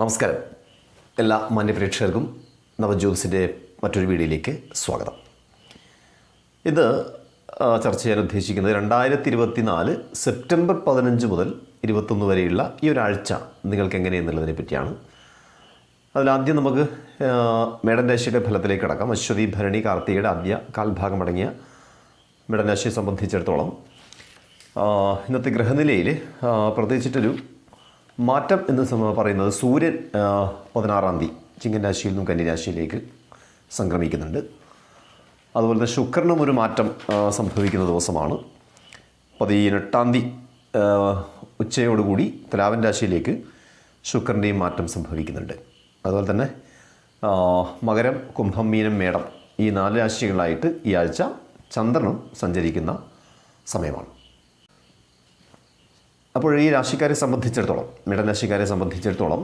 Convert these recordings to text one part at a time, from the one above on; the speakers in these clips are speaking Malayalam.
നമസ്കാരം. എല്ലാ മാന്യപ്രേക്ഷകർക്കും നവജ്യോതിസിന്റെ മറ്റൊരു വീഡിയോയിലേക്ക് സ്വാഗതം. ഇത് ചർച്ച ചെയ്യാൻ ഉദ്ദേശിക്കുന്നത് രണ്ടായിരത്തി ഇരുപത്തി നാല് സെപ്റ്റംബർ പതിനഞ്ച് മുതൽ ഇരുപത്തൊന്ന് വരെയുള്ള ഈ ഒരാഴ്ച നിങ്ങൾക്ക് എങ്ങനെയെന്നുള്ളതിനെ പറ്റിയാണ്. അതിലാദ്യം നമുക്ക് ആ, മേടൻ രാശിയുടെ ഫലത്തിലേക്ക് കടക്കാം. അശ്വതി ഭരണി കാർത്തികയുടെ ആദ്യ കാൽഭാഗം അടങ്ങിയ മേടൻ രാശിയെ സംബന്ധിച്ചിടത്തോളം ഇന്നത്തെ ഗ്രഹനിലയിൽ പ്രത്യേകിച്ചിട്ടൊരു മാറ്റം എന്ന് പറയുന്നത് സൂര്യൻ പതിനാറാം തീയതി ചിങ്ങൻ രാശിയിൽ നിന്നും കന്നിരാശിയിലേക്ക് സംക്രമിക്കുന്നുണ്ട്. അതുപോലെ തന്നെ ശുക്രനും ഒരു മാറ്റം സംഭവിക്കുന്ന ദിവസമാണ്. പതിനെട്ടാം തീയതി ഉച്ചയോടുകൂടി തുലാവൻ രാശിയിലേക്ക് ശുക്രന്റെയും മാറ്റം സംഭവിക്കുന്നുണ്ട്. അതുപോലെ തന്നെ മകരം കുംഭം മീനം മേടം ഈ നാല് രാശികളായിട്ട് ഈ ആഴ്ച ചന്ദ്രനും സഞ്ചരിക്കുന്ന സമയമാണ്. അപ്പോൾ ഈ രാശിക്കാരെ സംബന്ധിച്ചിടത്തോളം മിടരാശിക്കാരെ സംബന്ധിച്ചിടത്തോളം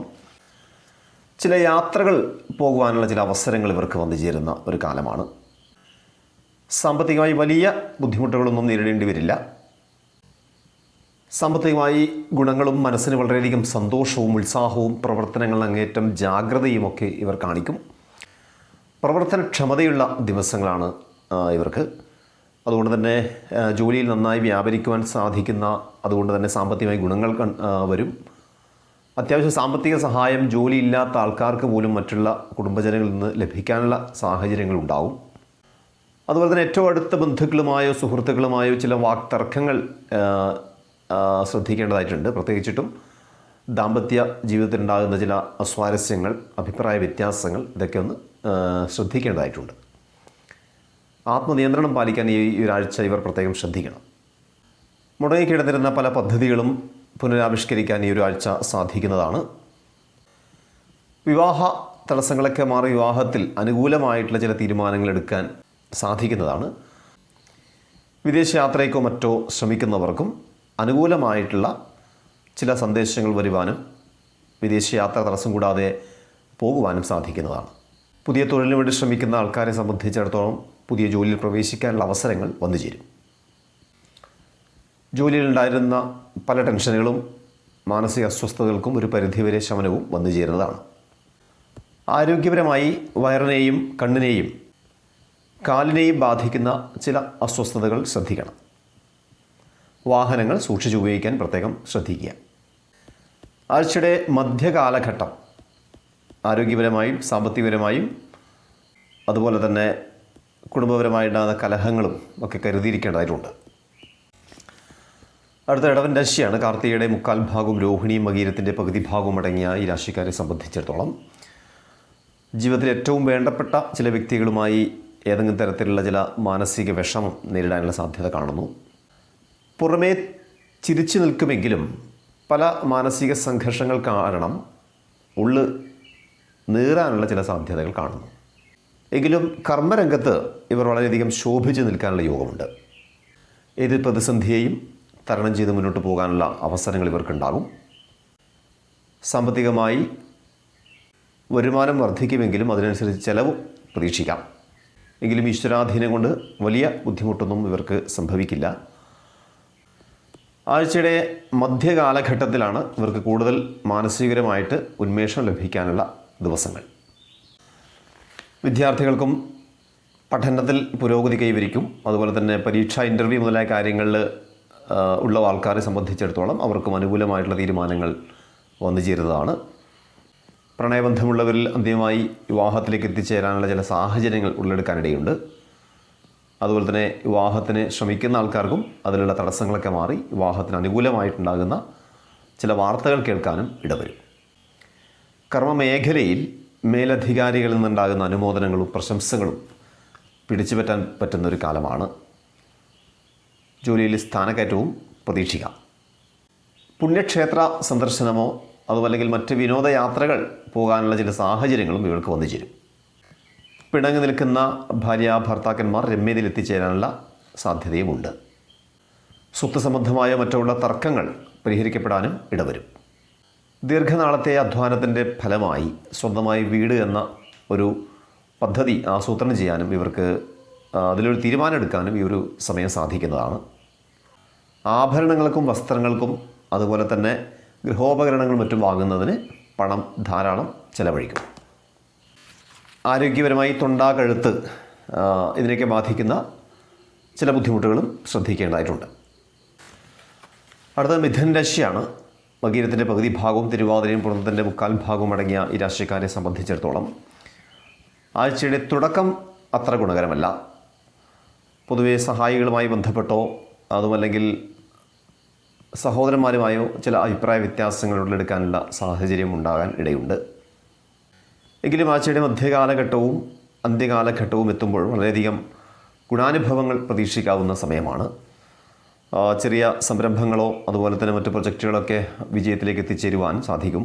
ചില യാത്രകൾ പോകുവാനുള്ള ചില അവസരങ്ങൾ ഇവർക്ക് വന്നു ചേരുന്ന ഒരു കാലമാണ്. സാമ്പത്തികമായി വലിയ ബുദ്ധിമുട്ടുകളൊന്നും നേരിടേണ്ടി വരില്ല. സാമ്പത്തികമായി ഗുണങ്ങളും മനസ്സിന് വളരെയധികം സന്തോഷവും ഉത്സാഹവും പ്രവർത്തനങ്ങൾ അങ്ങേറ്റം ജാഗ്രതയുമൊക്കെ ഇവർ കാണിക്കും. പ്രവർത്തനക്ഷമതയുള്ള ദിവസങ്ങളാണ് ഇവർക്ക്. അതുകൊണ്ട് തന്നെ ജോലിയിൽ നന്നായി വ്യാപരിക്കുവാൻ സാധിക്കുന്ന അതുകൊണ്ട് തന്നെ സാമ്പത്തികമായി ഗുണങ്ങൾ വരും. അത്യാവശ്യം സാമ്പത്തിക സഹായം ജോലിയില്ലാത്ത ആൾക്കാർക്ക് പോലും മറ്റുള്ള കുടുംബജനങ്ങളിൽ നിന്ന് ലഭിക്കാനുള്ള സാഹചര്യങ്ങൾ ഉണ്ടാവും. അതുപോലെ തന്നെ ഏറ്റവും അടുത്ത ബന്ധുക്കളുമായോ സുഹൃത്തുക്കളുമായോ ചില വാക്തർക്കങ്ങൾ ശ്രദ്ധിക്കേണ്ടതായിട്ടുണ്ട്. പ്രത്യേകിച്ചിട്ടും ദാമ്പത്യ ജീവിതത്തിലുണ്ടാകുന്ന ചില അസ്വാരസ്യങ്ങൾ അഭിപ്രായ വ്യത്യാസങ്ങൾ ഇതൊക്കെ ഒന്ന് ശ്രദ്ധിക്കേണ്ടതായിട്ടുണ്ട്. ആത്മനിയന്ത്രണം പാലിക്കാൻ ഈ ഒരാഴ്ച ഇവർ പ്രത്യേകം ശ്രദ്ധിക്കണം. മുടങ്ങിക്കിടന്നിരുന്ന പല പദ്ധതികളും പുനരാവിഷ്കരിക്കാൻ ഈ ഒരാഴ്ച സാധിക്കുന്നതാണ്. വിവാഹ തടസ്സങ്ങളൊക്കെ മാറി വിവാഹത്തിൽ അനുകൂലമായിട്ടുള്ള ചില തീരുമാനങ്ങൾ എടുക്കാൻ സാധിക്കുന്നതാണ്. വിദേശയാത്രയ്ക്കോ മറ്റോ ശ്രമിക്കുന്നവർക്കും അനുകൂലമായിട്ടുള്ള ചില സന്ദേശങ്ങൾ വരുവാനും വിദേശയാത്ര തടസ്സം കൂടാതെ പോകുവാനും സാധിക്കുന്നതാണ്. പുതിയ തൊഴിലിന് വേണ്ടി ശ്രമിക്കുന്ന ആൾക്കാരെ സംബന്ധിച്ചിടത്തോളം പുതിയ ജോലിയിൽ പ്രവേശിക്കാനുള്ള അവസരങ്ങൾ വന്നു ചേരും. ജോലിയിലുണ്ടായിരുന്ന പല ടെൻഷനുകളും മാനസിക അസ്വസ്ഥതകൾക്കും ഒരു പരിധിവരെ ശമനവും വന്നു ചേരുന്നതാണ്. ആരോഗ്യപരമായി വയറിനെയും കണ്ണിനെയും കാലിനെയും ബാധിക്കുന്ന ചില അസ്വസ്ഥതകൾ ശ്രദ്ധിക്കണം. വാഹനങ്ങൾ സൂക്ഷിച്ച് ഉപയോഗിക്കാൻ പ്രത്യേകം ശ്രദ്ധിക്കുക. ആഴ്ചയുടെ മധ്യകാലഘട്ടം ആരോഗ്യപരമായും സാമ്പത്തികപരമായും അതുപോലെ തന്നെ കുടുംബപരമായിട്ടുണ്ടാകുന്ന കലഹങ്ങളും ഒക്കെ കരുതിയിരിക്കേണ്ടതായിട്ടുണ്ട്. അടുത്ത ഇടവൻ രാശിയാണ്. കാർത്തികയുടെ മുക്കാൽ ഭാഗവും രോഹിണിയും മകീരത്തിന്റെ പകുതി ഭാഗവും അടങ്ങിയ ഈ രാശിക്കാരെ സംബന്ധിച്ചിടത്തോളം ജീവിതത്തിൽ ഏറ്റവും വേണ്ടപ്പെട്ട ചില വ്യക്തികളുമായി ഏതെങ്കിലും തരത്തിലുള്ള ചില മാനസിക വിഷമം നേരിടാനുള്ള സാധ്യത കാണുന്നു. പുറമേ ചിരിച്ചു നിൽക്കുമെങ്കിലും പല മാനസിക സംഘർഷങ്ങൾ കാരണം ഉള്ളു നീറാനുള്ള ചില സാധ്യതകൾ കാണുന്നു. എങ്കിലും കർമ്മരംഗത്ത് ഇവർ വളരെയധികം ശോഭിച്ച് നിൽക്കാനുള്ള യോഗമുണ്ട്. ഏത് പ്രതിസന്ധിയെയും തരണം ചെയ്ത് മുന്നോട്ട് പോകാനുള്ള അവസരങ്ങൾ ഇവർക്കുണ്ടാകും. സാമ്പത്തികമായി വരുമാനം വർദ്ധിക്കുമെങ്കിലും അതിനനുസരിച്ച് ചെലവ് പ്രതീക്ഷിക്കാം. എങ്കിലും ഈശ്വരാധീനം കൊണ്ട് വലിയ ബുദ്ധിമുട്ടൊന്നും ഇവർക്ക് സംഭവിക്കില്ല. ആഴ്ചയുടെ മധ്യകാലഘട്ടത്തിലാണ് ഇവർക്ക് കൂടുതൽ മാനസികരമായിട്ട് ഉന്മേഷം ലഭിക്കാനുള്ള ദിവസങ്ങൾ. വിദ്യാർത്ഥികൾക്കും പഠനത്തിൽ പുരോഗതി കൈവരിക്കും. അതുപോലെ തന്നെ പരീക്ഷ ഇന്റർവ്യൂ മുതലായ കാര്യങ്ങളിൽ ഉള്ള ആൾക്കാരെ സംബന്ധിച്ചിടത്തോളം അവർക്കും അനുകൂലമായിട്ടുള്ള തീരുമാനങ്ങൾ വന്നു ചേരുന്നതാണ്. പ്രണയബന്ധമുള്ളവരിൽ അന്തിമമായി വിവാഹത്തിലേക്ക് എത്തിച്ചേരാനുള്ള ചില സാഹചര്യങ്ങൾ ഉള്ളെടുക്കാനിടയുണ്ട്. അതുപോലെ തന്നെ വിവാഹത്തിന് ശ്രമിക്കുന്ന ആൾക്കാർക്കും അതിലുള്ള തടസ്സങ്ങളൊക്കെ മാറി വിവാഹത്തിന് അനുകൂലമായിട്ടുണ്ടാകുന്ന ചില വാർത്തകൾ കേൾക്കാനും ഇടവരും. കർമ്മമേഖലയിൽ മേലധികാരികളിൽ നിന്നുണ്ടാകുന്ന അനുമോദനങ്ങളും പ്രശംസകളും പിടിച്ചുപറ്റാൻ പറ്റുന്ന ഒരു കാലമാണ്. ജോലിയിൽ സ്ഥാനക്കയറ്റവും പ്രതീക്ഷിക്കാം. പുണ്യക്ഷേത്ര സന്ദർശനമോ അതുമല്ലെങ്കിൽ മറ്റ് വിനോദയാത്രകൾ പോകാനുള്ള ചില സാഹചര്യങ്ങളും ഇവർക്ക് വന്നു ചേരും. പിണങ്ങി നിൽക്കുന്ന ഭാര്യ ഭർത്താക്കന്മാർ രമ്യതയിൽ എത്തിച്ചേരാനുള്ള സാധ്യതയുമുണ്ട്. സ്വത്ത് സംബന്ധമായ മറ്റുള്ള തർക്കങ്ങൾ പരിഹരിക്കപ്പെടാനും ഇടവരും. ദീർഘനാളത്തെ അധ്വാനത്തിന്റെ ഫലമായി സ്വന്തമായി വീട് എന്ന ഒരു പദ്ധതി ആസൂത്രണം ചെയ്യാനും ഇവർക്ക് അതിലൊരു തീരുമാനം എടുക്കാനും ഈ ഒരു സമയം സാധിക്കുന്നതാണ്. ആഭരണങ്ങൾക്കും വസ്ത്രങ്ങൾക്കും അതുപോലെ തന്നെ ഗൃഹോപകരണങ്ങളും മറ്റും വാങ്ങുന്നതിന് പണം ധാരാളം ചെലവഴിക്കും. ആരോഗ്യപരമായി തൊണ്ടാകഴുത്ത് ഇതിനെയൊക്കെ ബാധിക്കുന്ന ചില ബുദ്ധിമുട്ടുകളും ശ്രദ്ധിക്കേണ്ടതായിട്ടുണ്ട്. അടുത്തത് മിഥുൻ രാശിയാണ് മകീരത്തിന്റെ പകുതി ഭാഗവും തിരുവാതിരയും പുറത്തിന്റെ മുക്കാൽ ഭാഗവും അടങ്ങിയ ഈ രാശിക്കാരെ സംബന്ധിച്ചിടത്തോളം ആഴ്ചയുടെ തുടക്കം അത്ര ഗുണകരമല്ല. പൊതുവെ സഹായികളുമായി ബന്ധപ്പെട്ടോ അതുമല്ലെങ്കിൽ സഹോദരന്മാരുമായോ ചില അഭിപ്രായ വ്യത്യാസങ്ങൾ ഉടലെടുക്കാനുള്ള സാഹചര്യം ഉണ്ടാകാൻ ഇടയുണ്ട്. എങ്കിലും ആഴ്ചയുടെ മധ്യകാലഘട്ടവും അന്ത്യകാലഘട്ടവും എത്തുമ്പോൾ വളരെയധികം ഗുണാനുഭവങ്ങൾ പ്രതീക്ഷിക്കാവുന്ന സമയമാണ്. ചെറിയ സംരംഭങ്ങളോ അതുപോലെ തന്നെ മറ്റു പ്രൊജക്റ്റുകളൊക്കെ വിജയത്തിലേക്ക് എത്തിച്ചേരുവാൻ സാധിക്കും.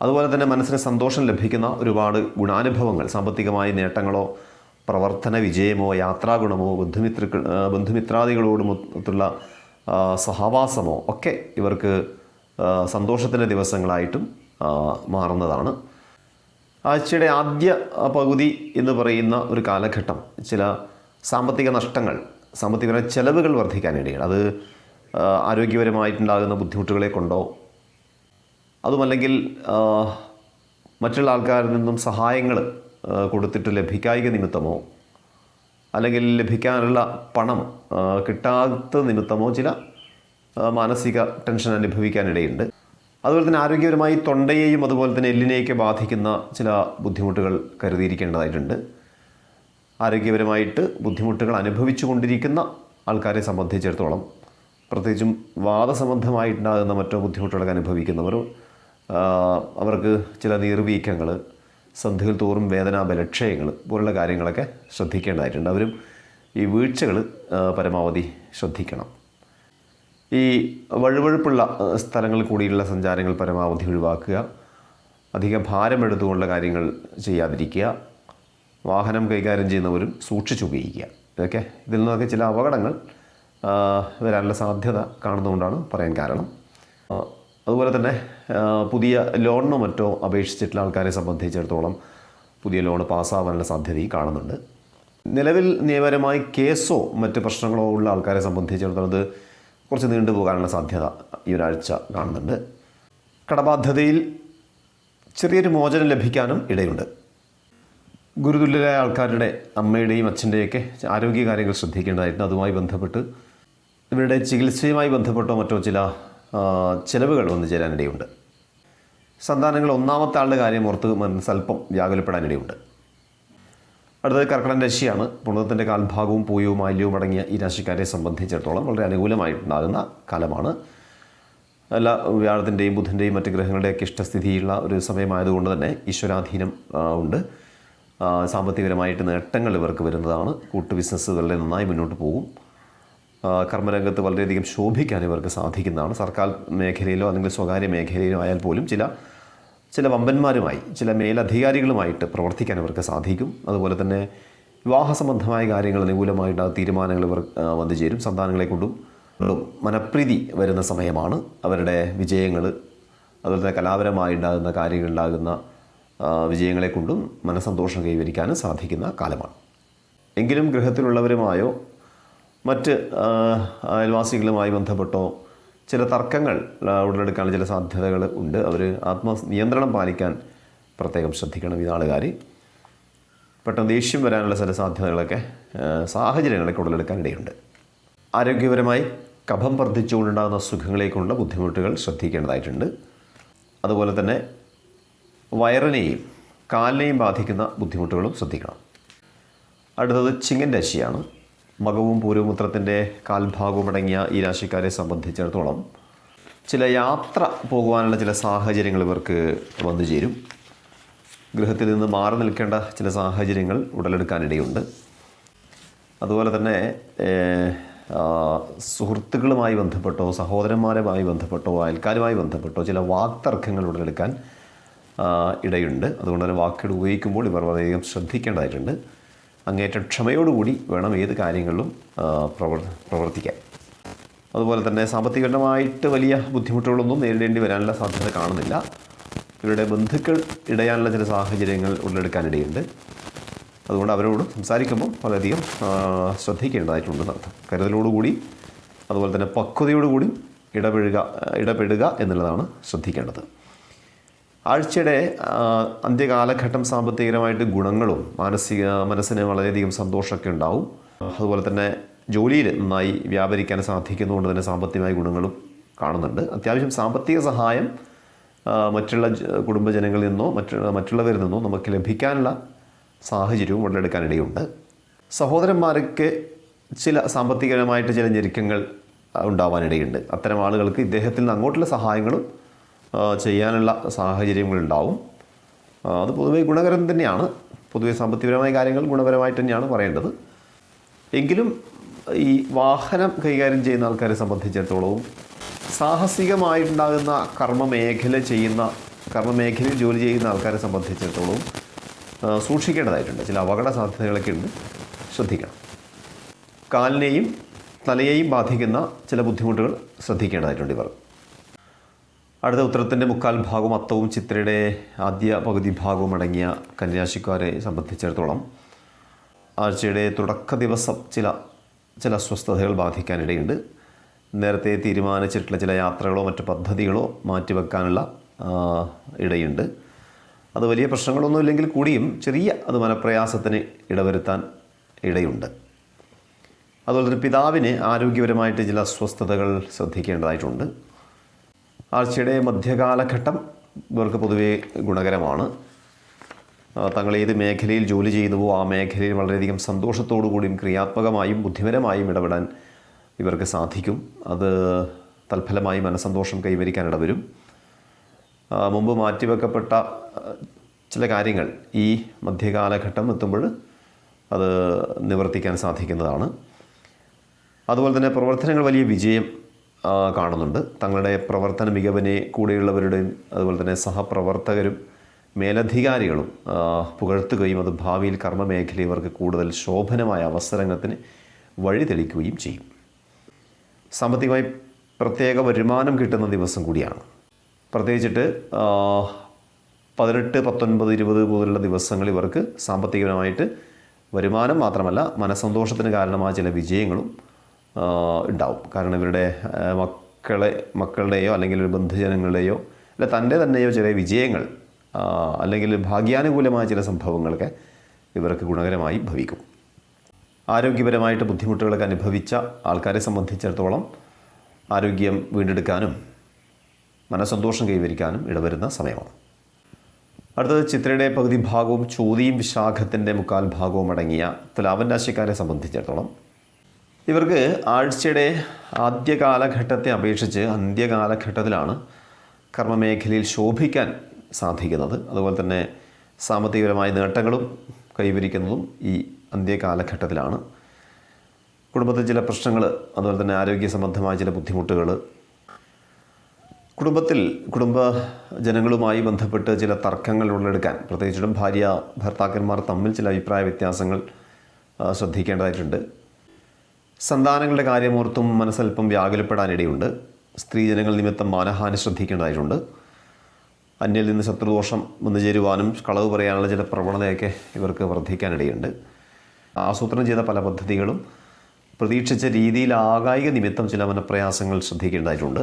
അതുപോലെ തന്നെ മനസ്സിന് സന്തോഷം ലഭിക്കുന്ന ഒരുപാട് ഗുണാനുഭവങ്ങൾ സാമ്പത്തികമായ നേട്ടങ്ങളോ പ്രവർത്തന വിജയമോ യാത്രാഗുണമോ ബന്ധുമിത്ര ബന്ധുമിത്രാദികളോടുമൊത്തുള്ള സഹവാസമോ ഒക്കെ ഇവർക്ക് സന്തോഷത്തിന്റെ ദിവസങ്ങളായിട്ടും മാറുന്നതാണ്. ആഴ്ചയുടെ ആദ്യ പകുതി എന്ന് പറയുന്ന ഒരു കാലഘട്ടം ചില സാമ്പത്തിക നഷ്ടങ്ങൾ സാമ്പത്തികപരമായ ചെലവുകൾ വർദ്ധിക്കാനിടയാണ് അത് ആരോഗ്യപരമായിട്ടുണ്ടാകുന്ന ബുദ്ധിമുട്ടുകളെ കൊണ്ടോ അതുമല്ലെങ്കിൽ മറ്റുള്ള ആൾക്കാരിൽ നിന്നും സഹായങ്ങൾ കൊടുത്തിട്ട് ലഭിക്കായിക നിമിത്തമോ അല്ലെങ്കിൽ ലഭിക്കാനുള്ള പണം കിട്ടാത്ത നിമിത്തമോ ചില മാനസിക ടെൻഷൻ അനുഭവിക്കാനിടയുണ്ട് അതുപോലെ തന്നെ ആരോഗ്യപരമായി തൊണ്ടയെയും അതുപോലെ തന്നെ എല്ലിനെയൊക്കെ ബാധിക്കുന്ന ചില ബുദ്ധിമുട്ടുകൾ കരുതിയിരിക്കേണ്ടതായിട്ടുണ്ട്. ആരോഗ്യപരമായിട്ട് ബുദ്ധിമുട്ടുകൾ അനുഭവിച്ചു കൊണ്ടിരിക്കുന്ന ആൾക്കാരെ സംബന്ധിച്ചിടത്തോളം പ്രത്യേകിച്ചും വാദസംബന്ധമായിട്ടുണ്ടാകുന്ന മറ്റോ ബുദ്ധിമുട്ടുകളൊക്കെ അനുഭവിക്കുന്നവർ അവർക്ക് ചില നീർവീക്കങ്ങൾ സന്ധികൾ തോറും വേദന ബലക്ഷയങ്ങൾ പോലുള്ള കാര്യങ്ങളൊക്കെ ശ്രദ്ധിക്കേണ്ടതായിട്ടുണ്ട്. അവരും ഈ വീഴ്ചകൾ പരമാവധി ശ്രദ്ധിക്കണം. ഈ വഴുവഴുപ്പുള്ള സ്ഥലങ്ങളിൽ കൂടിയുള്ള സഞ്ചാരങ്ങൾ പരമാവധി ഒഴിവാക്കുക. അധിക ഭാരമെടുത്തുകൊണ്ടുള്ള കാര്യങ്ങൾ ചെയ്യാതിരിക്കുക. വാഹനം കൈകാര്യം ചെയ്യുന്നവരും സൂക്ഷിച്ചുപയോഗിക്കുക ഇതൊക്കെ ഇതിൽ നിന്നൊക്കെ ചില അപകടങ്ങൾ വരാനുള്ള സാധ്യത കാണുന്നതുകൊണ്ടാണ് പറയാൻ കാരണം. അതുപോലെ തന്നെ പുതിയ ലോണിനോ മറ്റോ അപേക്ഷിച്ചിട്ടുള്ള ആൾക്കാരെ സംബന്ധിച്ചിടത്തോളം പുതിയ ലോൺ പാസ്സാവാനുള്ള സാധ്യതയും കാണുന്നുണ്ട്. നിലവിൽ നിയമപരമായി കേസോ മറ്റ് പ്രശ്നങ്ങളോ ഉള്ള ആൾക്കാരെ സംബന്ധിച്ചിടത്തോളം ഇത് കുറച്ച് നീണ്ടുപോകാനുള്ള സാധ്യത ഈ ഒരാഴ്ച കാണുന്നുണ്ട്. കടബാധ്യതയിൽ ചെറിയൊരു മോചനം ലഭിക്കാനും ഇടയുണ്ട്. ഗുരുതുല്യരായ ആൾക്കാരുടെ അമ്മയുടെയും അച്ഛന്റെയൊക്കെ ആരോഗ്യകാര്യങ്ങൾ ശ്രദ്ധിക്കേണ്ടതായിരുന്നു അതുമായി ബന്ധപ്പെട്ട് ഇവരുടെ ചികിത്സയുമായി ബന്ധപ്പെട്ടോ മറ്റോ ചില ചിലവുകൾ വന്നു ചേരാനിടയുണ്ട്. സന്താനങ്ങൾ ഒന്നാമത്തെ ആളുടെ കാര്യം ഓർത്ത് മനസ്സല്പം വ്യാകുലപ്പെടാനിടയുണ്ട്. അടുത്തത് കർക്കടൻ രശിയാണ്. പുണത്തിന്റെ കാൽഭാഗവും പൂയവും മാല്യവും അടങ്ങിയ ഈ രാശിക്കാരെ സംബന്ധിച്ചിടത്തോളം വളരെ അനുകൂലമായിട്ടുണ്ടാകുന്ന കാലമാണ്. എല്ലാ വ്യാഴത്തിന്റെയും ബുധന്റെയും മറ്റ് ഗ്രഹങ്ങളുടെയൊക്കെ ഇഷ്ടസ്ഥിതിയുള്ള ഒരു സമയമായതുകൊണ്ട് തന്നെ ഈശ്വരാധീനം ഉണ്ട്. സാമ്പത്തികപരമായിട്ട് നേട്ടങ്ങൾ ഇവർക്ക് വരുന്നതാണ്. കൂട്ടു ബിസിനസ് വളരെ നന്നായി മുന്നോട്ട് പോകും. കർമ്മരംഗത്ത് വളരെയധികം ശോഭിക്കാൻ ഇവർക്ക് സാധിക്കുന്നതാണ്. സർക്കാർ മേഖലയിലോ അല്ലെങ്കിൽ സ്വകാര്യ മേഖലയിലോ ആയാൽ പോലും ചില ചില വമ്പന്മാരുമായി ചില മേലധികാരികളുമായിട്ട് പ്രവർത്തിക്കാൻ ഇവർക്ക് സാധിക്കും. അതുപോലെ തന്നെ വിവാഹ സംബന്ധമായ കാര്യങ്ങൾ അനുകൂലമായിട്ട് തീരുമാനങ്ങൾ ഇവർ വന്നു ചേരും. സന്താനങ്ങളെ കൊണ്ടും മനപ്രീതി വരുന്ന സമയമാണ് അവരുടെ വിജയങ്ങൾ. അതുപോലെ തന്നെ കലാപരമായി ഉണ്ടാകുന്ന കാര്യങ്ങളുണ്ടാകുന്ന വിജയങ്ങളെ കൊണ്ടും മനസന്തോഷം കൈവരിക്കാനും സാധിക്കുന്ന കാലമാണ്. എങ്കിലും ഗൃഹത്തിലുള്ളവരുമായോ മറ്റ് അയൽവാസികളുമായി ബന്ധപ്പെട്ടോ ചില തർക്കങ്ങൾ ഉടലെടുക്കാൻ ചില സാധ്യതകൾ ഉണ്ട്. അവർ ആത്മനിയന്ത്രണം പാലിക്കാൻ പ്രത്യേകം ശ്രദ്ധിക്കണം ഈ നാളുകാർ പെട്ടെന്ന് ദേഷ്യം വരാനുള്ള ചില സാധ്യതകളൊക്കെ സാഹചര്യങ്ങളൊക്കെ ഉടലെടുക്കാൻ ഇടയുണ്ട് ആരോഗ്യപരമായി കഫം വർദ്ധിച്ചുകൊണ്ടുണ്ടാകുന്ന സുഖങ്ങളെക്കൊണ്ടുള്ള ബുദ്ധിമുട്ടുകൾ ശ്രദ്ധിക്കേണ്ടതായിട്ടുണ്ട്. അതുപോലെ തന്നെ വയറിനെയും കാലിനെയും ബാധിക്കുന്ന ബുദ്ധിമുട്ടുകളും ശ്രദ്ധിക്കണം. അടുത്തത് ചിങ്ങൻ രാശിയാണ്. മകവും പൂരവുമുത്രത്തിന്റെ കാൽഭാഗവും അടങ്ങിയ ഈ രാശിക്കാരെ സംബന്ധിച്ചിടത്തോളം ചില യാത്ര പോകുവാനുള്ള ചില സാഹചര്യങ്ങൾ ഇവർക്ക് വന്നു ചേരും. ഗൃഹത്തിൽ നിന്ന് മാറി നിൽക്കേണ്ട ചില സാഹചര്യങ്ങൾ ഉടലെടുക്കാനിടയുണ്ട്. അതുപോലെ തന്നെ സുഹൃത്തുക്കളുമായി ബന്ധപ്പെട്ടോ സഹോദരന്മാരുമായി ബന്ധപ്പെട്ടോ അയൽക്കാരുമായി ബന്ധപ്പെട്ടോ ചില വാക്തർക്കങ്ങൾ ഉടലെടുക്കാൻ ഇടയുണ്ട്. അതുകൊണ്ട് തന്നെ വാക്കുകൾ ഉപയോഗിക്കുമ്പോൾ ഇവർ വളരെയധികം ശ്രദ്ധിക്കേണ്ടതായിട്ടുണ്ട്. അങ്ങേറ്റം ക്ഷമയോടുകൂടി വേണം ഏത് കാര്യങ്ങളിലും പ്രവർ പ്രവർത്തിക്കാൻ. അതുപോലെ തന്നെ സാമ്പത്തികപരമായിട്ട് വലിയ ബുദ്ധിമുട്ടുകളൊന്നും നേരിടേണ്ടി വരാനുള്ള സാധ്യത കാണുന്നില്ല. ഇവരുടെ ബന്ധുക്കൾ ഇടയാനുള്ള ചില സാഹചര്യങ്ങൾ ഉള്ളെടുക്കാനിടയുണ്ട്. അതുകൊണ്ട് അവരോട് സംസാരിക്കുമ്പോൾ വളരെയധികം ശ്രദ്ധിക്കേണ്ടതായിട്ടുണ്ട് എന്നർത്ഥം. കരുതലോടുകൂടി അതുപോലെ തന്നെ പക്വതയോടുകൂടി ഇടപെഴുക ഇടപെടുക എന്നുള്ളതാണ് ശ്രദ്ധിക്കേണ്ടത്. ആഴ്ചയുടെ അന്ത്യകാലഘട്ടം സാമ്പത്തികമായിട്ട് ഗുണങ്ങളും മാനസിക മനസ്സിന് വളരെയധികം സന്തോഷമൊക്കെ ഉണ്ടാവും. അതുപോലെ തന്നെ ജോലിയിൽ നന്നായി വ്യാപരിക്കാൻ സാധിക്കുന്നതുകൊണ്ട് തന്നെ സാമ്പത്തികമായ ഗുണങ്ങളും കാണുന്നുണ്ട്. അത്യാവശ്യം സാമ്പത്തിക സഹായം മറ്റുള്ള കുടുംബജനങ്ങളിൽ നിന്നോ മറ്റുള്ള മറ്റുള്ളവരിൽ നിന്നോ നമുക്ക് ലഭിക്കാനുള്ള സാഹചര്യവും ഉടലെടുക്കാനിടയുണ്ട്. സഹോദരന്മാർക്ക് ചില സാമ്പത്തികപരമായിട്ട് ചില ഞെരുക്കങ്ങൾ ഉണ്ടാവാനിടയുണ്ട്. അത്തരം ആളുകൾക്ക് ഇദ്ദേഹത്തിൽ നിന്ന് അങ്ങോട്ടുള്ള സഹായങ്ങളും ചെയ്യാനുള്ള സാഹചര്യങ്ങളുണ്ടാവും. അത് പൊതുവേ ഗുണകരം തന്നെയാണ്. പൊതുവേ സാമ്പത്തികപരമായ കാര്യങ്ങൾ ഗുണപരമായിട്ട് തന്നെയാണ് പറയേണ്ടത്. എങ്കിലും ഈ വാഹനം കൈകാര്യം ചെയ്യുന്ന ആൾക്കാരെ സംബന്ധിച്ചിടത്തോളവും സാഹസികമായിട്ടുണ്ടാകുന്ന കർമ്മമേഖല ചെയ്യുന്ന കർമ്മമേഖലയിൽ ജോലി ചെയ്യുന്ന ആൾക്കാരെ സംബന്ധിച്ചിടത്തോളവും സൂക്ഷിക്കേണ്ടതായിട്ടുണ്ട്. ചില അപകട സാധ്യതകളൊക്കെ ഉണ്ട്. ശ്രദ്ധിക്കണം. കാലിനെയും തലയെയും ബാധിക്കുന്ന ചില ബുദ്ധിമുട്ടുകൾ ശ്രദ്ധിക്കേണ്ടതായിട്ടുണ്ട് ഇവർ. അടുത്ത ഉത്തരത്തിന്റെ മുക്കാൽ ഭാഗവും അത്തവും ചിത്രയുടെ ആദ്യ പകുതി ഭാഗവും അടങ്ങിയ കന്യാശിക്കാരെ സംബന്ധിച്ചിടത്തോളം ആഴ്ചയുടെ തുടക്ക ദിവസം ചില ചില അസ്വസ്ഥതകൾ ബാധിക്കാനിടയുണ്ട്. നേരത്തെ തീരുമാനിച്ചിട്ടുള്ള ചില യാത്രകളോ മറ്റ് പദ്ധതികളോ മാറ്റിവെക്കാനുള്ള ഇടയുണ്ട്. അത് വലിയ പ്രശ്നങ്ങളൊന്നും ഇല്ലെങ്കിൽ കൂടിയും ചെറിയ അത് മനപ്രയാസത്തിന് ഇടവരുത്താൻ ഇടയുണ്ട്. അതുപോലെ തന്നെ പിതാവിന് ആരോഗ്യപരമായിട്ട് ചില അസ്വസ്ഥതകൾ ശ്രദ്ധിക്കേണ്ടതായിട്ടുണ്ട്. ആഴ്ചയുടെ മധ്യകാലഘട്ടം ഇവർക്ക് പൊതുവേ ഗുണകരമാണ്. തങ്ങൾ ഏത് മേഖലയിൽ ജോലി ചെയ്യുന്നുവോ ആ മേഖലയിൽ വളരെയധികം സന്തോഷത്തോടു കൂടിയും ക്രിയാത്മകമായും ബുദ്ധിപരമായും ഇടപെടാൻ ഇവർക്ക് സാധിക്കും. അത് തൽഫലമായി മനസ്സന്തോഷം കൈവരിക്കാൻ ഇടവരും മുമ്പ് മാറ്റിവെക്കപ്പെട്ട ചില കാര്യങ്ങൾ ഈ മധ്യകാലഘട്ടം എത്തുമ്പോൾ അത് നിവർത്തിക്കാൻ സാധിക്കുന്നതാണ്. അതുപോലെ തന്നെ പ്രവർത്തനങ്ങൾ വലിയ വിജയം കാണുന്നുണ്ട്. തങ്ങളുടെ പ്രവർത്തന മികവിനെ കൂടെയുള്ളവരുടെയും അതുപോലെ തന്നെ സഹപ്രവർത്തകരും മേലധികാരികളും പുകഴ്ത്തുകയും അത് ഭാവിയിൽ കർമ്മമേഖല ഇവർക്ക് കൂടുതൽ ശോഭനമായ അവസരത്തിന് വഴി തെളിക്കുകയും ചെയ്യും. സാമ്പത്തികമായി പ്രത്യേക വരുമാനം കിട്ടുന്ന ദിവസം കൂടിയാണ്. പ്രത്യേകിച്ചിട്ട് പതിനെട്ട് പത്തൊൻപത് ഇരുപത് പോലുള്ള ദിവസങ്ങൾ ഇവർക്ക് സാമ്പത്തികമായിട്ട് വരുമാനം മാത്രമല്ല മനസ്സന്തോഷത്തിന് കാരണമായ ചില വിജയങ്ങളും ഉണ്ടാവും. കാരണം ഇവരുടെ മക്കളെ മക്കളുടെയോ അല്ലെങ്കിൽ ഒരു ബന്ധുജനങ്ങളുടെയോ അല്ല തന്റെ തന്നെയോ ചില വിജയങ്ങൾ അല്ലെങ്കിൽ ഭാഗ്യാനുകൂലമായ ചില സംഭവങ്ങളൊക്കെ ഇവർക്ക് ഗുണകരമായി ഭവിക്കും. ആരോഗ്യപരമായിട്ട് ബുദ്ധിമുട്ടുകളൊക്കെ അനുഭവിച്ച ആൾക്കാരെ സംബന്ധിച്ചിടത്തോളം ആരോഗ്യം വീണ്ടെടുക്കാനും മനസ്സന്തോഷം കൈവരിക്കാനും ഇടവരുന്ന സമയമാണ്. അടുത്തത് ചിത്രയുടെ പകുതി ഭാഗവും ചോതിയും വിശാഖത്തിന്റെ മുക്കാൽ ഭാഗവും അടങ്ങിയ തുലാവൻ രാശിക്കാരെ സംബന്ധിച്ചിടത്തോളം ഇവർക്ക് ആഴ്ചയുടെ ആദ്യ കാലഘട്ടത്തെ അപേക്ഷിച്ച് അന്ത്യകാലഘട്ടത്തിലാണ് കർമ്മമേഖലയിൽ ശോഭിക്കാൻ സാധിക്കുന്നത്. അതുപോലെ തന്നെ സാമ്പത്തികപരമായ നേട്ടങ്ങളും കൈവരിക്കുന്നതും ഈ അന്ത്യകാലഘട്ടത്തിലാണ്. കുടുംബത്തിൽ ചില പ്രശ്നങ്ങൾ അതുപോലെ തന്നെ ആരോഗ്യ സംബന്ധമായ ചില ബുദ്ധിമുട്ടുകൾ കുടുംബത്തിൽ കുടുംബ ജനങ്ങളുമായി ബന്ധപ്പെട്ട് ചില തർക്കങ്ങൾ ഉള്ളെടുക്കാൻ പ്രത്യേകിച്ചിട്ടും ഭാര്യ ഭർത്താക്കന്മാർ തമ്മിൽ ചില അഭിപ്രായ വ്യത്യാസങ്ങൾ ശ്രദ്ധിക്കേണ്ടതായിട്ടുണ്ട്. സന്താനങ്ങളുടെ കാര്യമോർത്തും മനസ്സൽപ്പം വ്യാകുലപ്പെടാനിടയുണ്ട്. സ്ത്രീജനങ്ങൾ നിമിത്തം മാനഹാനി ശ്രദ്ധിക്കേണ്ടതായിട്ടുണ്ട്. അന്യൽ നിന്ന് ശത്രുദോഷം വന്നു ചേരുവാനും കളവ് പറയാനുള്ള ചില പ്രവണതയൊക്കെ ഇവർക്ക് വർദ്ധിക്കാനിടയുണ്ട്. ആസൂത്രണം ചെയ്ത പല പദ്ധതികളും പ്രതീക്ഷിച്ച രീതിയിൽ ആകായിക നിമിത്തം ചില മനപ്രയാസങ്ങൾ ശ്രദ്ധിക്കേണ്ടതായിട്ടുണ്ട്.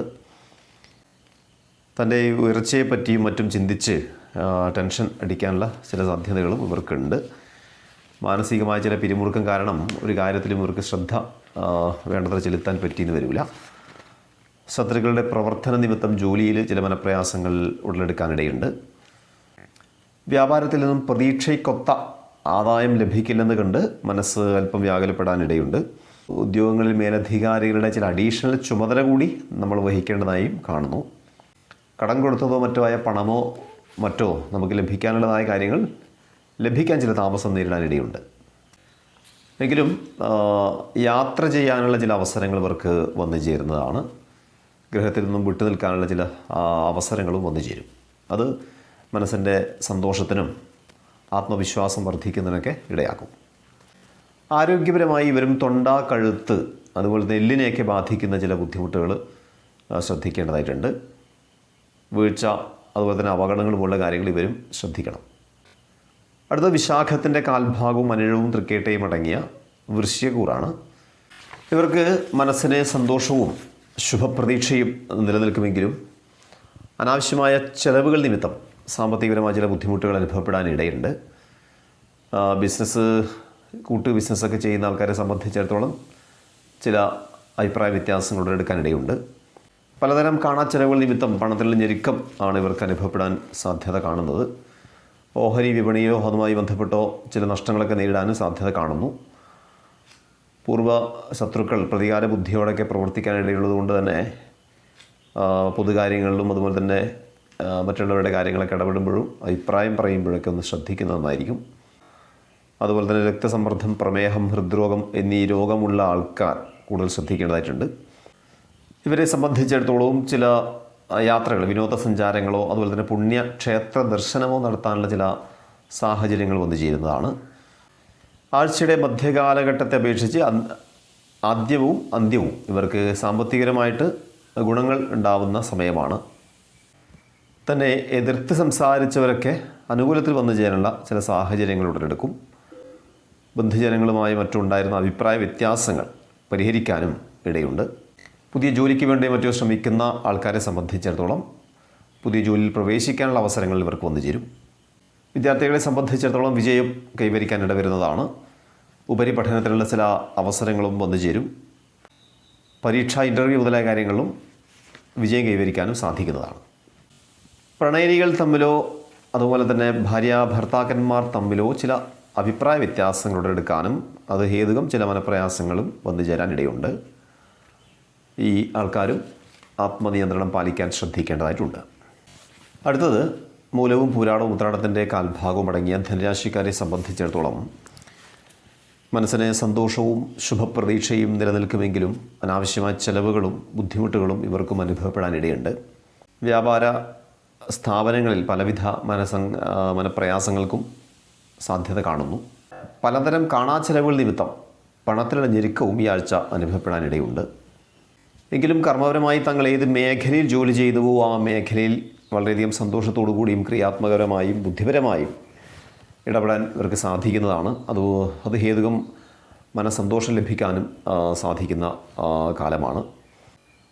തന്റെ ഉയർച്ചയെപ്പറ്റിയും ഉയർച്ചയെ മറ്റും ചിന്തിച്ച് ടെൻഷൻ അടിക്കാനുള്ള ചില സാധ്യതകളും ഇവർക്കുണ്ട്. മാനസികമായ ചില പിരിമുറുക്കം കാരണം ഒരു കാര്യത്തിലും ഇവർക്ക് ശ്രദ്ധ വേണ്ടത്ര ചെലുത്താൻ പറ്റിയെന്ന് വരില്ല. ശത്രുക്കളുടെ പ്രവർത്തന നിമിത്തം ജോലിയിൽ ചില മനപ്രയാസങ്ങൾ ഉടലെടുക്കാനിടയുണ്ട്. വ്യാപാരത്തിൽ നിന്നും പ്രതീക്ഷയ്ക്കൊത്ത ആദായം ലഭിക്കില്ലെന്ന് കണ്ട് മനസ്സ് അല്പം വ്യാകുലപ്പെടാനിടയുണ്ട്. ഉദ്യോഗങ്ങളിൽ മേലധികാരികളുടെ ചില അഡീഷണൽ ചുമതല കൂടി നമ്മൾ വഹിക്കേണ്ടതായും കാണുന്നു. കടം കൊടുത്തതോ മറ്റോ ആയ പണമോ മറ്റോ നമുക്ക് ലഭിക്കാനുള്ളതായ കാര്യങ്ങൾ ലഭിക്കാൻ ചില താമസം നേരിടാനിടയുണ്ട് എങ്കിലും യാത്ര ചെയ്യാനുള്ള ചില അവസരങ്ങൾ ഇവർക്ക് വന്നു ചേരുന്നതാണ്. ഗ്രഹത്തിൽ നിന്നും വിട്ടു നിൽക്കാനുള്ള ചില അവസരങ്ങളും വന്നു ചേരും. അത് മനസ്സിന്റെ സന്തോഷത്തിനും ആത്മവിശ്വാസം വർദ്ധിക്കുന്നതിനൊക്കെ ഇടയാക്കും. ആരോഗ്യപരമായി ഇവരും തൊണ്ട കഴുത്ത് അതുപോലെ നെല്ലിനെയൊക്കെ ബാധിക്കുന്ന ചില ബുദ്ധിമുട്ടുകൾ ശ്രദ്ധിക്കേണ്ടതായിട്ടുണ്ട്. വീഴ്ച അതുപോലെ തന്നെ അപകടങ്ങൾ പോലുള്ള കാര്യങ്ങൾ ഇവരും ശ്രദ്ധിക്കണം. അടുത്ത വിശാഖത്തിന്റെ കാൽഭാഗവും അനിഴവും തൃക്കേട്ടയും അടങ്ങിയ വൃശ്യകൂറാണ്. ഇവർക്ക് മനസ്സിന് സന്തോഷവും ശുഭപ്രതീക്ഷയും നിലനിൽക്കുമെങ്കിലും അനാവശ്യമായ ചെലവുകൾ നിമിത്തം സാമ്പത്തികപരമായ ചില ബുദ്ധിമുട്ടുകൾ അനുഭവപ്പെടാൻ ഇടയുണ്ട് ബിസിനസ് കൂട്ട് ബിസിനസ്സൊക്കെ ചെയ്യുന്ന ആൾക്കാരെ സംബന്ധിച്ചിടത്തോളം ചില അഭിപ്രായ വ്യത്യാസങ്ങൾ എടുക്കാനിടയുണ്ട് പലതരം കാണാച്ചെലവുകൾ നിമിത്തം പണത്തിലുള്ള ഞെരുക്കം ആണ് ഇവർക്ക് അനുഭവപ്പെടാൻ സാധ്യത കാണുന്നത്. ഓഹരി വിപണിയോ അതുമായി ബന്ധപ്പെട്ടോ ചില നഷ്ടങ്ങളൊക്കെ നേരിടാനും സാധ്യത കാണുന്നു. പൂർവ ശത്രുക്കൾ പ്രതികാര ബുദ്ധിയോടൊക്കെ പ്രവർത്തിക്കാനിടയുള്ളത് കൊണ്ട് തന്നെ പൊതുകാര്യങ്ങളിലും അതുപോലെ തന്നെ മറ്റുള്ളവരുടെ കാര്യങ്ങളൊക്കെ ഇടപെടുമ്പോഴും അഭിപ്രായം പറയുമ്പോഴൊക്കെ ഒന്ന് ശ്രദ്ധിക്കുന്ന നന്നായിരിക്കും. അതുപോലെ തന്നെ രക്തസമ്മർദ്ദം പ്രമേഹം ഹൃദ്രോഗം എന്നീ രോഗമുള്ള ആൾക്കാർ കൂടുതൽ ശ്രദ്ധിക്കേണ്ടതായിട്ടുണ്ട്. ഇവരെ സംബന്ധിച്ചിടത്തോളം ചില യാത്രകൾ വിനോദസഞ്ചാരങ്ങളോ അതുപോലെ തന്നെ പുണ്യക്ഷേത്ര ദർശനമോ നടത്താനുള്ള ചില സാഹചര്യങ്ങൾ വന്നു ചേരുന്നതാണ്. ആഴ്ചയുടെ മധ്യകാലഘട്ടത്തെ അപേക്ഷിച്ച് ആദ്യവും അന്ത്യവും ഇവർക്ക് സാമ്പത്തികരമായിട്ട് ഗുണങ്ങൾ ഉണ്ടാവുന്ന സമയമാണ്. തന്നെ എതിർത്ത് സംസാരിച്ചവരൊക്കെ അനുകൂലത്തിൽ വന്നു ചേരാനുള്ള ചില സാഹചര്യങ്ങൾ ഉടലെടുക്കും. ബന്ധുജനങ്ങളുമായി മറ്റുണ്ടായിരുന്ന അഭിപ്രായ വ്യത്യാസങ്ങൾ പരിഹരിക്കാനും ഇടയുണ്ട്. പുതിയ ജോലിക്ക് വേണ്ടി മറ്റോ ശ്രമിക്കുന്ന ആൾക്കാരെ സംബന്ധിച്ചിടത്തോളം പുതിയ ജോലിയിൽ പ്രവേശിക്കാനുള്ള അവസരങ്ങൾ ഇവർക്ക് വന്നു ചേരും. വിദ്യാർത്ഥികളെ സംബന്ധിച്ചിടത്തോളം വിജയം കൈവരിക്കാൻ ഇടവരുന്നതാണ് ഉപരിപഠനത്തിനുള്ള ചില അവസരങ്ങളും വന്നു ചേരും. പരീക്ഷ ഇന്റർവ്യൂ മുതലായ കാര്യങ്ങളിലും വിജയം കൈവരിക്കാനും സാധിക്കുന്നതാണ്. പ്രണയനികൾ തമ്മിലോ അതുപോലെ തന്നെ ഭാര്യ ഭർത്താക്കന്മാർ തമ്മിലോ ചില അഭിപ്രായ വ്യത്യാസങ്ങൾ ഉടലെടുക്കാനും അത് ഹേതുകം ചില മനപ്രയാസങ്ങളും വന്നു ചേരാൻ ഇടയുണ്ട് ഈ ആൾക്കാരും ആത്മനിയന്ത്രണം പാലിക്കാൻ ശ്രദ്ധിക്കേണ്ടതായിട്ടുണ്ട്. അടുത്തത് മൂലവും പൂരാടവും ഉത്രാടത്തിന്റെ കാൽഭാഗവും അടങ്ങിയ ധനരാശിക്കാരെ സംബന്ധിച്ചിടത്തോളം മനസ്സിന് സന്തോഷവും ശുഭപ്രതീക്ഷയും നിലനിൽക്കുമെങ്കിലും അനാവശ്യമായ ചെലവുകളും ബുദ്ധിമുട്ടുകളും ഇവർക്കും അനുഭവപ്പെടാനിടയുണ്ട്. വ്യാപാര സ്ഥാപനങ്ങളിൽ പലവിധ മനസ മനപ്രയാസങ്ങൾക്കും സാധ്യത കാണുന്നു. പലതരം കാണാച്ചെലവുകൾ നിമിത്തം പണത്തിലുള്ള ഞെരുക്കവും ഈ ആഴ്ച അനുഭവപ്പെടാനിടയുണ്ട്. എങ്കിലും കർമ്മപരമായി തങ്ങൾ ഏത് മേഖലയിൽ ജോലി ചെയ്തുവോ ആ മേഖലയിൽ വളരെയധികം സന്തോഷത്തോടു കൂടിയും ക്രിയാത്മകപരമായും ബുദ്ധിപരമായും ഇടപെടാൻ ഇവർക്ക് സാധിക്കുന്നതാണ്. അത് അത് ഹേതുകം മനസ്സന്തോഷം ലഭിക്കാനും സാധിക്കുന്ന കാലമാണ്.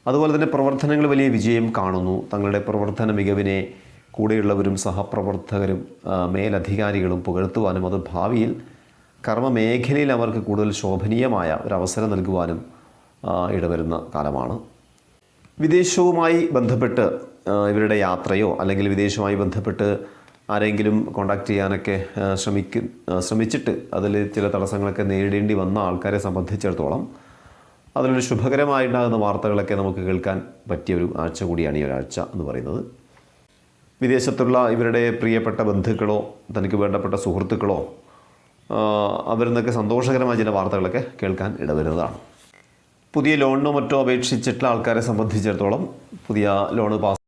അതുപോലെ തന്നെ പ്രവർത്തനങ്ങൾ വലിയ വിജയം കാണുന്നു. തങ്ങളുടെ പ്രവർത്തന മികവിനെ കൂടെയുള്ളവരും സഹപ്രവർത്തകരും മേലധികാരികളും പുകഴ്ത്തുവാനും അത് ഭാവിയിൽ കർമ്മമേഖലയിൽ അവർക്ക് കൂടുതൽ ശോഭനീയമായ ഒരു അവസരം നൽകുവാനും ഇടവരുന്ന കാലമാണ്. വിദേശവുമായി ബന്ധപ്പെട്ട് ഇവരുടെ യാത്രയോ അല്ലെങ്കിൽ വിദേശവുമായി ബന്ധപ്പെട്ട് ആരെങ്കിലും കോണ്ടാക്ട് ചെയ്യാനൊക്കെ ശ്രമിക്ക ശ്രമിച്ചിട്ട് അതിൽ ചില തടസ്സങ്ങളൊക്കെ നേരിടേണ്ടി വന്ന ആൾക്കാരെ സംബന്ധിച്ചിടത്തോളം അതിലൊരു ശുഭകരമായിട്ടുണ്ടാകുന്ന വാർത്തകളൊക്കെ നമുക്ക് കേൾക്കാൻ പറ്റിയ ഒരു ആഴ്ച കൂടിയാണ് ഈ ഒരാഴ്ച എന്ന് പറയുന്നത്. വിദേശത്തുള്ള ഇവരുടെ പ്രിയപ്പെട്ട ബന്ധുക്കളോ തനിക്ക് വേണ്ടപ്പെട്ട സുഹൃത്തുക്കളോ അവരിൽ നിന്നൊക്കെ സന്തോഷകരമായ ചില വാർത്തകളൊക്കെ കേൾക്കാൻ ഇടവരുന്നതാണ്. പുതിയ ലോണിനോ മറ്റോ അപേക്ഷിച്ചിട്ടുള്ള ആൾക്കാരെ സംബന്ധിച്ചിടത്തോളം പുതിയ ലോണ് പാസ്